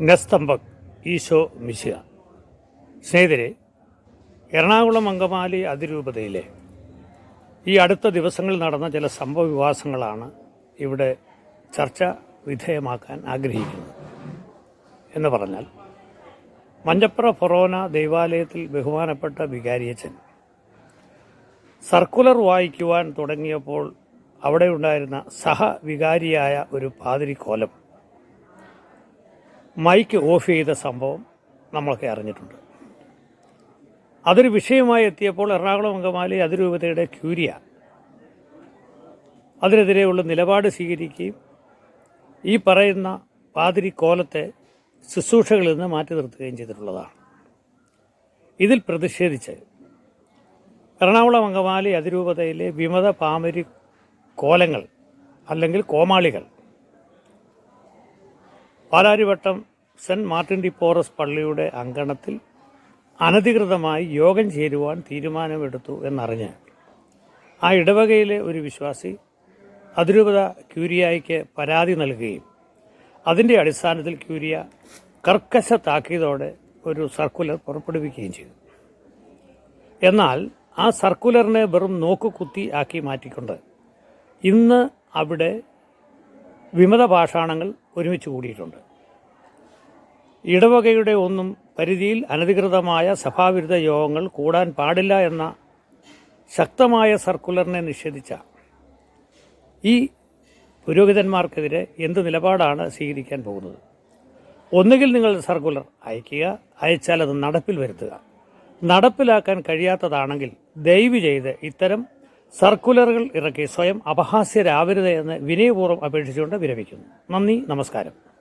നസ്തംബക് ഈശോ മിശിക സ്നേഹിതരെ എറണാകുളം അങ്കമാലി അതിരൂപതയിലെ ഈ അടുത്ത ദിവസങ്ങളിൽ നടന്ന ചില സംഭവ വികാസങ്ങളാണ് ഇവിടെ ചർച്ച വിധേയമാക്കാൻ ആഗ്രഹിക്കുന്നത്. എന്ന് പറഞ്ഞാൽ മഞ്ചപ്ര ഫൊറോന ദൈവാലയത്തിൽ ബഹുമാനപ്പെട്ട വികാരിയച്ചൻ സർക്കുലർ വായിക്കുവാൻ തുടങ്ങിയപ്പോൾ അവിടെ ഉണ്ടായിരുന്ന സഹവികാരിയായ ഒരു പാതിരിക്കോലം മൈക്ക് ഓഫ് ചെയ്ത സംഭവം നമ്മളൊക്കെ അറിഞ്ഞിട്ടുണ്ട്. അതൊരു വിഷയമായി എത്തിയപ്പോൾ എറണാകുളം അങ്കമാലി അതിരൂപതയുടെ ക്യൂരിയ അതിനെതിരെയുള്ള നിലപാട് സ്വീകരിക്കുകയും ഈ പറയുന്ന പാതിരി കോലത്തെ ശുശ്രൂഷകളിൽ നിന്ന് മാറ്റി നിർത്തുകയും ചെയ്തിട്ടുള്ളതാണ്. ഇതിൽ പ്രതിഷേധിച്ച് എറണാകുളം അങ്കമാലി അതിരൂപതയിലെ വിമത പാമരി കോലങ്ങൾ അല്ലെങ്കിൽ കോമാളികൾ Palarivattom saint Martin de Porres പള്ളിയുടെ അങ്കണത്തിൽ അനധികൃതമായി യോഗം ചേരുവാൻ തീരുമാനമെടുത്തു എന്നറിഞ്ഞ്. ആ ഇടവകയിലെ ഒരു വിശ്വാസി അതിരൂപത ക്യൂരിയായിക്ക് പരാതി നൽകുകയും അതിന്റെ അടിസ്ഥാനത്തിൽ ക്യൂരിയ കർക്കശ താക്കീതോടെ ഒരു സർക്കുലർ പുറപ്പെടുവിക്കുകയും ചെയ്തു. എന്നാൽ ആ സർക്കുലറിനെ വെറും നോക്കുകുത്തി ആക്കി മാറ്റിക്കൊണ്ട് ഇന്ന് അവിടെ വിമത പാഷാണങ്ങൾ ഒരുമിച്ച് കൂടിയിട്ടുണ്ട്. ഇടവകയുടെ ഒന്നും പരിധിയിൽ അനധികൃതമായ സഭാവിരുദ്ധ യോഗങ്ങൾ കൂടാൻ പാടില്ല എന്ന ശക്തമായ സർക്കുലറിനെ നിഷേധിച്ച ഈ പുരോഹിതന്മാർക്കെതിരെ എന്ത് നിലപാടാണ് സ്വീകരിക്കാൻ പോകുന്നത്? ഒന്നുകിൽ നിങ്ങൾ സർക്കുലർ അയക്കുക അയച്ചാൽ അത് നടപ്പിൽ വരുത്തുക. നടപ്പിലാക്കാൻ കഴിയാത്തതാണെങ്കിൽ ദയവ് ചെയ്ത് ഇത്തരം സർക്കുലറുകൾ ഇറക്കി സ്വയം അപഹാസ്യരാവരുത് എന്ന് വിനയപൂർവം അപേക്ഷിച്ചുകൊണ്ട് വിരമിക്കുന്നു. നന്ദി നമസ്കാരം.